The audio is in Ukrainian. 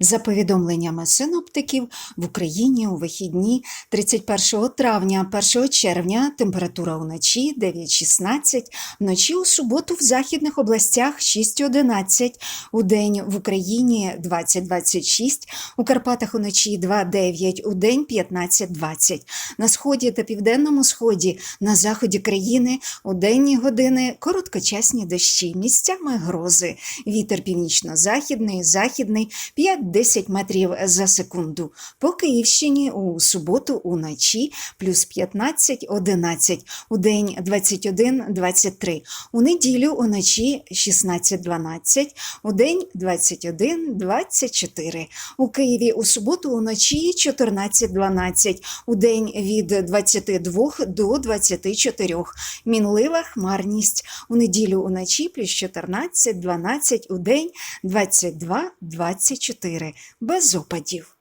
За повідомленнями синоптиків, в Україні у вихідні 31 травня, 1 червня температура уночі 9-16, вночі у суботу в західних областях 6-11, у день в Україні 20-26, у Карпатах уночі 2-9, у день 15-20. На сході та південному сході, на заході країни у денні години короткочасні дощі, місцями грози. Вітер північно-західний, західний 5-10 метрів за секунду. По Київщині у суботу уночі плюс 15-11, у день 21-23, у неділю уночі 16-12, у день 21-24. У Києві у суботу уночі 14-12, у день від 22 до 24. Мінлива хмарність. У неділю уночі плюс 14-12, у день 22-24. Без опадів.